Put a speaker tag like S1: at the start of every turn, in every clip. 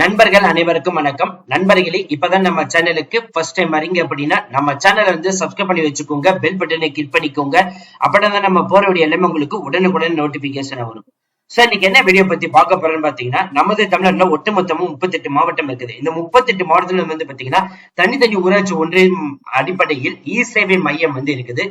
S1: நண்பர்கள் அனைவருக்கும் வணக்கம். நண்பர்களே இப்பதான் நம்ம சேனலுக்கு ஃபர்ஸ்ட் டைம் வரீங்க அப்படின்னா நம்ம சேனலை வந்து சப்ஸ்கிரைப் பண்ணி வச்சுக்கோங்க பெல் பட்டனை கிளிக் பண்ணிக்கோங்க. அப்படின்னா நம்ம போற வீடியோ எல்லாமே உங்களுக்கு உடனுக்குடன் நோட்டிபிகேஷன் வரும். சார் இன்னைக்கு என்ன வீடியோ பத்தி பார்க்க போறோம்னு பாத்தீங்கன்னா நமது தமிழ்நாட்டுல ஒட்டுமொத்தமும் முப்பத்தெட்டு மாவட்டம் இருக்குது. இந்த முப்பத்தெட்டு மாவட்டத்துல வந்து பாத்தீங்கன்னா தனித்தனி ஊராட்சி ஒன்றியம் அடிப்படையில் இ சேவை மையம் வந்து இருக்குது.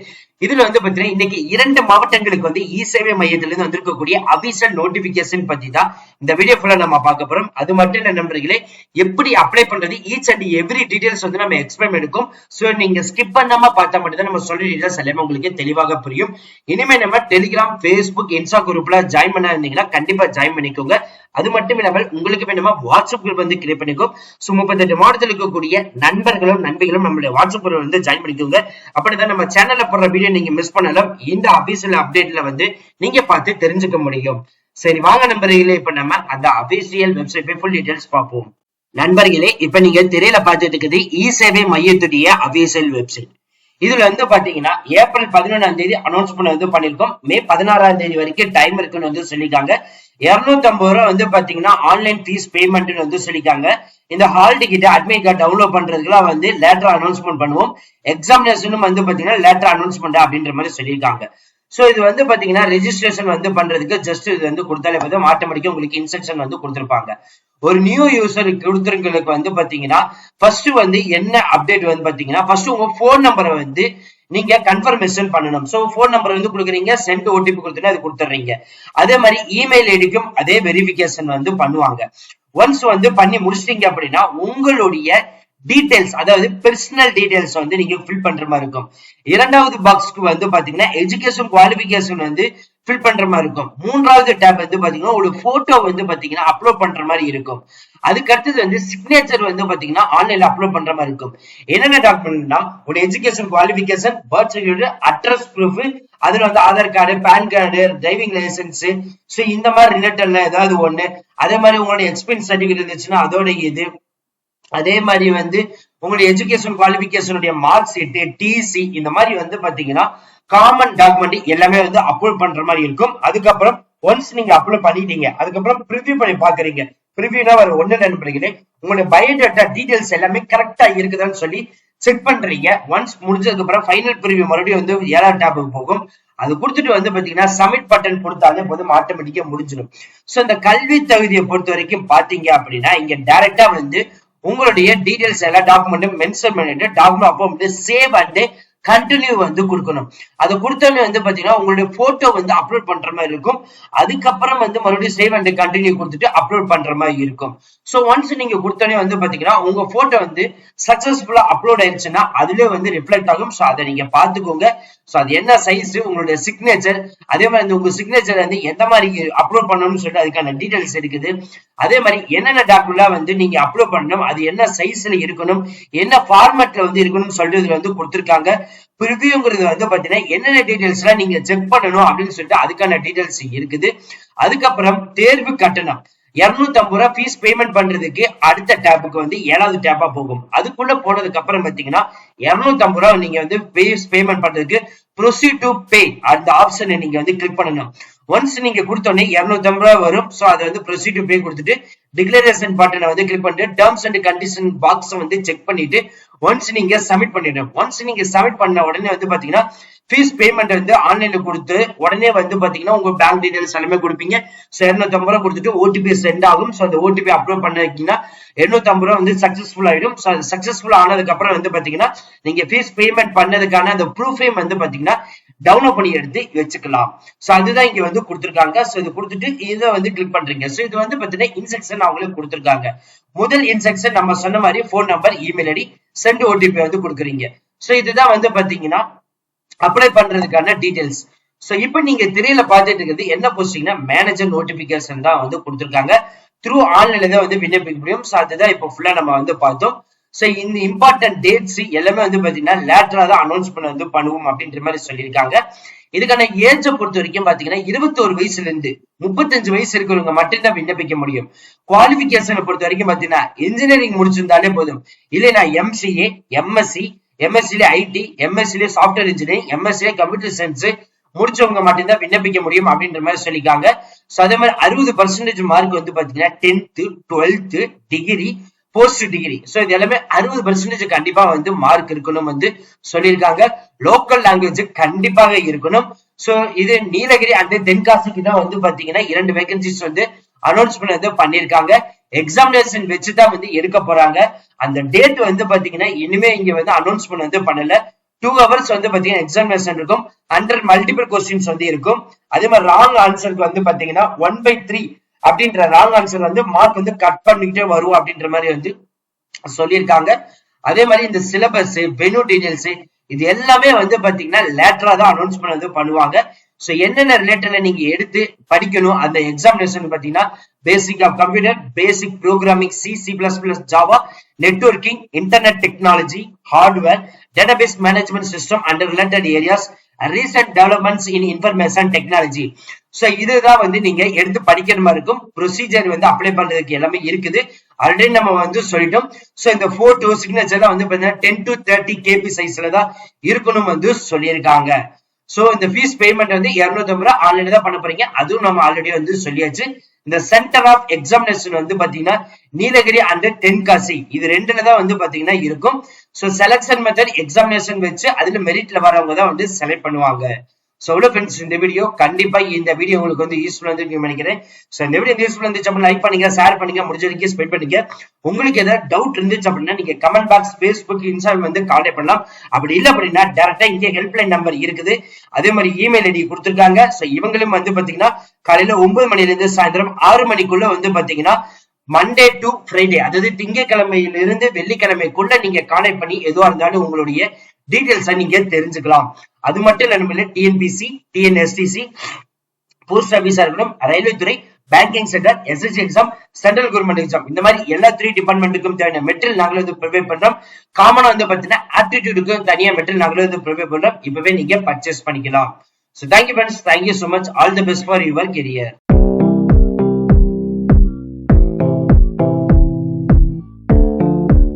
S1: இதுல வந்து பாத்தீங்கன்னா இன்னைக்கு இரண்டு மாவட்டங்களுக்கு வந்து இ சேவை மையத்துல இருந்து வந்திருக்கக்கூடிய அபிஷியல் நோட்டிபிகேஷன் பத்தி தான் இந்த வீடியோ ஃபுல்லா நம்ம பார்க்க போறோம். அது மட்டும் என்ன நண்பர்களே எப்படி அப்ளை பண்றது ஈச் அண்ட் எவ்ரி டீடைல்ஸ் வந்து நம்ம எக்ஸ்பிளைன் எடுக்கும். சோ நீங்க ஸ்கிப் பண்ணாம பார்த்தா மட்டும் தான் நம்ம சொல்ற டீடைல்ஸ் எல்லாமே உங்களுக்கு தெளிவாக புரியும். இனிமே நம்ம டெலிகிராம் ஃபேஸ்புக் இன்ஸ்டா குரூப்ல ஜாயின் பண்ண இருந்தீங்கன்னா கண்டிப்பா ஜாயின் பண்ணிக்கோங்க. அது மட்டும் இல்லாமல் உங்களுக்கு வேணுமா வாட்ஸ்அப் குரூப் வந்து கிரியேட் பண்ணிக்கோ. சோ முப்பத்தெட்டு மாவட்டத்தில் இருக்கக்கூடிய நண்பர்களும் நண்பிகளும் நம்மளுடைய வாட்ஸ்அப் குரூப் வந்து ஜாயின் பண்ணிக்கோங்க. அப்படிதான் நம்ம சேனல்ல போடுற வீடியோ நீங்க மிஸ் பண்ணலாம் இந்த அபிஷியல் அப்டேட்ல வந்து நீங்க பார்த்து தெரிஞ்சுக்க முடியும். சரி வாங்க நண்பர்களே இப்ப நம்ம அந்த அபிஷியல் வெப்சைட் ஃபுல் டீடைல்ஸ் பார்ப்போம். நண்பர்களே இப்ப நீங்க திரையில பார்த்துட்டு இருக்குது இ சேவை மையத்துடைய அபிஷியல் வெப்சைட் இதுல வந்து பாத்தீங்கன்னா ஏப்ரல் பதினொன்றாம் தேதி அனௌன்ஸ்மெண்ட் வந்து பண்ணிருக்கோம். மே பதினாறாம் தேதி வரைக்கும் டைம் இருக்குன்னு வந்து சொல்லிருக்காங்க இருநூத்தி ஐம்பது ரூபா வந்து பாத்தீங்கன்னா ஆன்லைன் ஃபீஸ் பேமெண்ட்னு வந்து சொல்லிருக்காங்க இந்த hall ticket admit card download பண்றதுக்குலாம் வந்து லேட்டர் அனௌன்ஸ்மெண்ட் பண்ணுவோம். எக்ஸாமினேஷனும் வந்து பாத்தீங்கன்னா லேட்டர் அனௌன்ஸ்மெண்ட் அப்படின்ற மாதிரி சொல்லியிருக்காங்க. ஸோ இது வந்து பாத்தீங்கன்னா ரெஜிஸ்ட்ரேஷன் வந்து பண்றதுக்கு ஜஸ்ட் இது வந்து கொடுத்தாலே பார்த்தா ஆட்டோமேட்டிக்கா உங்களுக்கு இன்ஸ்ட்ரக்ஷன் வந்து கொடுத்துருப்பாங்க. ஒரு நியூ யூசர் கொடுத்துருங்களுக்கு வந்து பாத்தீங்கன்னா ஃபர்ஸ்ட் வந்து என்ன அப்டேட் வந்து பாத்தீங்கன்னா ஃபர்ஸ்ட் உங்க போன் நம்பரை வந்து நீங்க கன்ஃபர்மேஷன் பண்ணணும். ஸோ போன் நம்பர் வந்து கொடுக்குறீங்க சென்ட் ஓடிபி கொடுத்துட்டு அது கொடுத்துறீங்க அதே மாதிரி இமெயில் ஐடிக்கும் அதே வெரிஃபிகேஷன் வந்து பண்ணுவாங்க. ஒன்ஸ் வந்து பண்ணி முடிச்சிட்டீங்க அப்படின்னா உங்களுடைய டீடைல்ஸ் அதாவது பெர்சனல் டீடைல்ஸ் வந்து நீங்க ஃபில் பண்ற மாதிரி இருக்கும். இரண்டாவது பாக்ஸ்க்கு வந்து பாத்தீங்கன்னா எஜுகேஷன் குவாலிபிகேஷன் வந்து ஃபில் பண்ற மாதிரி இருக்கும். மூன்றாவது டேப் வந்து பாத்தீங்கன்னா ஒரு போட்டோ வந்து பாத்தீங்கன்னா அப்லோட் பண்ற மாதிரி இருக்கும். அதுக்கு அடுத்தது வந்து சிக்னேச்சர் வந்து பாத்தீங்கன்னா ஆன்லைன்ல அப்லோட் பண்ற மாதிரி இருக்கும். என்னென்ன டாக்குமெண்ட்னா ஒரு education qualification birth certificate address proof அதுல வந்து Aadhaar card PAN card driving licence so இந்த மாதிரி ரிலேட்டட்ல ஏதாவது ஒண்ணு அதே மாதிரி உங்களோட எக்ஸ்பீரியன்ஸ் சர்டிஃபிகேட் இருந்துச்சுன்னா அதோட இது அதே மாதிரி வந்து உங்களுடைய எஜுகேஷன் குவாலிபிகேஷனுடைய மார்க் ஷீட்டு டிசி இந்த மாதிரி வந்து பாத்தீங்கன்னா காமன் டாக்குமெண்ட் எல்லாமே வந்து அப்லோட் பண்ற மாதிரி இருக்கும். அதுக்கப்புறம் ஒன்ஸ் நீங்க அப்லோட் பண்ணிட்டீங்க அதுக்கப்புறம் ப்ரிவியூ பண்ணி பாக்குறீங்க. ப்ரிவியூனா ஒரு ஒண்ணு நண்பர்களே உங்களுடைய பயோடேட்டா டீடைல்ஸ் எல்லாமே கரெக்டா இருக்குதான்னு சொல்லி செக் பண்றீங்க. ஒன்ஸ் முடிஞ்சதுக்கு அப்புறம் ஃபைனல் ப்ரிவியூ மறுபடியும் வந்து ஏழாம் டேப்புக்கு போகும். அது கொடுத்துட்டு வந்து பாத்தீங்கன்னா சப்மிட் பட்டன் கொடுத்தாலே போதும் ஆட்டோமேட்டிக்கா முடிஞ்சிடும். சோ இந்த கல்வி தகுதியை பொறுத்த வரைக்கும் பாத்தீங்க அப்படின்னா இங்க டைரக்டா வந்து உங்களுடைய டீடைல்ஸ் எல்லா டாக்குமெண்ட் மென்ஷன் பண்ணிட்டு டாக்குமெண்ட் அப்போ வந்து சேவ் அண்ட் கண்டினியூ வந்து கொடுக்கணும். அதை கொடுத்தோன்னே வந்து பாத்தீங்கன்னா உங்களுடைய போட்டோ வந்து அப்லோட் பண்ற மாதிரி இருக்கும். அதுக்கப்புறம் வந்து மறுபடியும் சேவ் அண்ட் கண்டினியூ கொடுத்துட்டு அப்லோட் பண்ற மாதிரி இருக்கும். ஸோ ஒன்ஸ் நீங்க கொடுத்தோடனே வந்து பாத்தீங்கன்னா உங்க போட்டோ வந்து சக்சஸ்ஃபுல்லா அப்லோட் ஆயிடுச்சுன்னா அதுலயே வந்து ரிஃப்ளெக்ட் ஆகும். ஸோ அதை நீங்க பாத்துக்கோங்க ஸோ அது என்ன சைஸ் உங்களுடைய சிக்னேச்சர் அதே மாதிரி இந்த உங்க சிக்னேச்சர் வந்து எந்த மாதிரி அப்லோட் பண்ணணும்னு சொல்லிட்டு அதுக்கான டீடைல்ஸ் இருக்குது. அதே மாதிரி என்னென்ன டாக்குமெண்ட் வந்து நீங்க அப்லோட் பண்ணணும் அது என்ன சைஸ்ல இருக்கணும் என்ன ஃபார்மேட்ல வந்து இருக்கணும்னு சொல்லிட்டு இதுல வந்து கொடுத்துருக்காங்க. ப்ரிவியூங்கிறது வந்து பாத்தீங்கன்னா என்னென்ன டீடைல்ஸ் எல்லாம் நீங்க செக் பண்ணணும் அப்படின்னு சொல்லிட்டு அதுக்கான டீடைல்ஸ் இருக்குது. அதுக்கப்புறம் தேர்வு கட்டணம். இருநூத்தி ஐம்பது ரூபா ஃபீஸ் பேமெண்ட் பண்றதுக்கு அடுத்த டேப்புக்கு வந்து ஏழாவது டேப்பா போகும். அதுக்குள்ள போனதுக்கு அப்புறம் பாத்தீங்கன்னா இருநூத்தி ஐம்பது ரூபா நீங்க வந்து ஃபீஸ் பேமெண்ட் பண்றதுக்கு ப்ரொசீட் டு பே அந்த ஆப்ஷனை நீங்க வந்து கிளிக் பண்ணணும். ஒன்ஸ் நீங்க கொடுத்தோடனே இருநூத்தி ஐம்பது ரூபாய் வரும். ஸோ அதை வந்து ப்ரொசீட் டு பே கொடுத்துட்டு டிக்ளரேஷன் பட்டனை வந்து கிளிக் பண்ணிட்டு டேர்ம்ஸ் அண்ட் கண்டிஷன் பாக்ஸ் வந்து செக் பண்ணிட்டு ஒன்ஸ் நீங்க சப்மிட் பண்ணிடணும். ஒன்ஸ் நீங்க சப்மிட் பண்ண உடனே வந்து பாத்தீங்கன்னா ஃபீஸ் பேமெண்ட் வந்து ஆன்லைன்ல கொடுத்து உடனே வந்து பாத்தீங்கன்னா உங்க பேங்க் டீடைல்ஸ் எல்லாமே கொடுப்பீங்க. ஸோ இரநூத்தி ஐம்பது ரூபா கொடுத்துட்டு ஓடிபி சென்ட் ஆகும். ஸோ அந்த ஓடிபி அப்லோட் பண்ணிருக்கீங்கன்னா இருநூத்தி ஐம்பது ரூபா வந்து சக்சஸ்ஃபுல் ஆயிடும். ஸோ அது சக்சஸ்ஃபுல் ஆனதுக்கு அப்புறம் வந்து பாத்தீங்கன்னா நீங்க ஃபீஸ் பேமெண்ட் பண்ணதுக்கான அந்த ப்ரூஃபையும் வந்து பாத்தீங்கன்னா டவுன்லோட் பண்ணி எடுத்து வச்சுக்கலாம். ஸோ அதுதான் இங்க வந்து கொடுத்துருக்காங்க. ஸோ இது கொடுத்துட்டு இதை வந்து கிளிக் பண்றீங்க. ஸோ இது வந்து பாத்தீங்கன்னா இன்செக்ஷன் அவங்களுக்கு கொடுத்துருக்காங்க. முதல் இன்செக்ஷன் நம்ம சொன்ன மாதிரி phone number email ID sent OTP வந்து கொடுக்குறீங்க. ஸோ இதுதான் வந்து பாத்தீங்கன்னா அப்ளை பண்றதுக்கான டீடைல்ஸ் சோ இப்போ நீங்க திரையில பார்த்துட்டு இருக்கிறது என்ன போஸ்டிங்னா மேனேஜர் நோட்டிபிகேஷன் தான் வந்து கொடுத்துருக்காங்க. த்ரூ ஆன்லைன்ல தான் வந்து விண்ணப்பிக்க முடியும். சோ அதுதான் இப்போ ஃபுல்லா நம்ம வந்து பார்த்தோம். சோ இந்த இம்பார்ட்டன்ட் டேட்ஸ் எல்லாமே வந்து பாத்தீங்கன்னா லேட்டரா தான் அனௌன்ஸ் பண்ண வந்து பண்ணுவோம் அப்படின்ற மாதிரி சொல்லியிருக்காங்க. இதுக்கான ஏஜை பொறுத்த வரைக்கும் பாத்தீங்கன்னா இருபத்தோரு வயசுல இருந்து முப்பத்தஞ்சு வயசு இருக்கிறவங்க மட்டும்தான் விண்ணப்பிக்க முடியும். குவாலிபிகேஷனை பொறுத்த வரைக்கும் பாத்தீங்கன்னா இன்ஜினியரிங் முடிச்சிருந்தாலே போதும். இல்லைன்னா எம்சிஏ எம்எஸ்சி எம்எஸ்சிலே ஐடி எம்எஸ்சிலே சாஃப்ட்வேர் இன்ஜினியரிங் எம்எஸ்சிலே கம்ப்யூட்டர் சயின்ஸ் முடிச்சவங்க மட்டும்தான் விண்ணப்பிக்க முடியும் அப்படின்ற மாதிரி சொல்லியிருக்காங்க. ஸோ அதே மாதிரி அறுபது பர்சன்டேஜ் மார்க் வந்து பாத்தீங்கன்னா tenth twelfth degree post degree so இது எல்லாமே அறுபது பர்சன்டேஜ் கண்டிப்பா வந்து மார்க் இருக்கணும் வந்து சொல்லியிருக்காங்க. லோக்கல் லாங்குவேஜ் கண்டிப்பாக இருக்கணும். ஸோ இது நீலகிரி அண்ட் தென்காசிக்கு தான் வந்து பாத்தீங்கன்னா இரண்டு வேகன்சிஸ் வந்து அனௌன்ஸ்மெண்ட் வந்து பண்ணியிருக்காங்க. எக்ஸாமினேஷன் வச்சு தான் வந்து எடுக்க போறாங்க. அந்த டேட் வந்து பாத்தீங்கன்னா இனிமே இங்க வந்து அனௌன்ஸ்மெண்ட் வந்து பண்ணல. டூ ஹவர்ஸ் வந்து பாத்தீங்கன்னா எக்ஸாமினேஷன் இருக்கும். ஹண்ட்ரட் மல்டிபிள் கொஸ்டின்ஸ் வந்து இருக்கும். அதே மாதிரி ராங் ஆன்சருக்கு வந்து பாத்தீங்கன்னா ஒன் பை த்ரீ அப்படின்ற ராங் ஆன்சர் வந்து மார்க் வந்து கட் பண்ணிக்கிட்டே வரும் அப்படின்ற மாதிரி வந்து சொல்லியிருக்காங்க. அதே மாதிரி இந்த சிலபஸ் வெனு டீடைல்ஸ் இது எல்லாமே வந்து பாத்தீங்கன்னா லேட்டரா தான் அனௌன்ஸ்மெண்ட் வந்து பண்ணுவாங்க. சோ என்னென்ன ரிலேட்டட்ல நீங்க எடுத்து படிக்கணும் அந்த எக்ஸாமினேஷன் பாத்தீங்கன்னா basic of computer basic programming C C plus plus Java networking internet technology hardware database management system and related areas recent developments in information technology so இதுதான் வந்து நீங்க எடுத்து படிக்கிற மாதிரி இருக்கும். ப்ரொசீஜர் வந்து அப்ளை பண்றதுக்கு எல்லாமே இருக்குது. ஆல்ரெடி நம்ம வந்து சொல்லிட்டோம். சோ இந்த போட்டோ சிக்னேச்சர்லாம் வந்து பாத்தீங்கன்னா டென் டு தேர்ட்டி கேபி சைஸ்ல தான் இருக்கணும் வந்து சொல்லியிருக்காங்க. சோ இந்த ஃபீஸ் பேமெண்ட் வந்து இருநூத்தி ஐம்பது ரூபா ஆன்லைன்ல தான் பண்ண போறீங்க. அதுவும் நம்ம ஆல்ரெடி வந்து சொல்லியாச்சு. இந்த சென்டர் ஆஃப் எக்ஸாமினேஷன் வந்து பாத்தீங்கன்னா நீலகிரி அண்ட் தென்காசி. இது ரெண்டுல தான் வந்து பாத்தீங்கன்னா இருக்கும். சோ செலக்ஷன் மெத்தட் எக்ஸாமினேஷன் வச்சு அதுல மெரிட்ல வரவங்க தான் வந்து செலக்ட் பண்ணுவாங்க. ஸோ எவ்வளவு ஃப்ரெண்ட்ஸ் இந்த வீடியோ கண்டிப்பாக இந்த வீடியோ உங்களுக்கு வந்து யூஸ்ஃபுல் வந்து நினைக்கிறேன். சோ இந்த வீடியோ யூஸ்ஃபுல் இருந்துச்சு அப்படின்னா லைக் பண்ணுங்க ஷேர் பண்ணுங்க முடிஞ்ச வரைக்கும் ஸ்பெண்ட் பண்ணுங்க. உங்களுக்கு ஏதாவது டவுட் இருந்துச்சு அப்படின்னா நீங்க கமெண்ட் பாக்ஸ் ஃபேஸ்புக் இன்ஸ்டாகிராம் வந்து கான்டாக்ட் பண்ணலாம். அப்படி இல்லை அப்படின்னா டேரெக்டாக இங்கே ஹெல்ப்லைன் நம்பர் இருக்குது. அதே மாதிரி இமெயில் ஐடி கொடுத்துருக்காங்க. ஸோ இவங்களும் வந்து பாத்தீங்கன்னா காலையில ஒன்பது மணில இருந்து சாயந்தரம் ஆறு மணிக்குள்ள வந்து பாத்தீங்கன்னா மண்டே டு ஃப்ரைடே அதாவது திங்கக்கிழமையிலிருந்து வெள்ளிக்கிழமைக்குள்ள நீங்க கான்டாக்ட் பண்ணி எதுவா இருந்தாலும் உங்களுடைய டீட்டெயில்ஸை நீங்க தெரிஞ்சுக்கலாம். அது மட்டும் இல்ல நம்ம டிஎன்பிசி டிஎன்எஸ்டிசி போஸ்ட் ஆஃபீஸா இருக்கணும் ரயில்வே துறை banking sector SSC exam central government exam இந்த மாதிரி எல்லா த்ரீ டிபார்ட்மெண்ட்டுக்கும் தேவையான மெட்டீரியல் நாங்களும் வந்து ப்ரிப்பேர் பண்றோம். காமனா வந்து பாத்தீங்கன்னா ஆப்டிடியூடுக்கும் தனியா மெட்டீரியல் நாங்களும் வந்து ப்ரிப்பேர் பண்றோம். இப்பவே நீங்க பர்ச்சேஸ் பண்ணிக்கலாம். So thank you friends thank you so much all the best for your career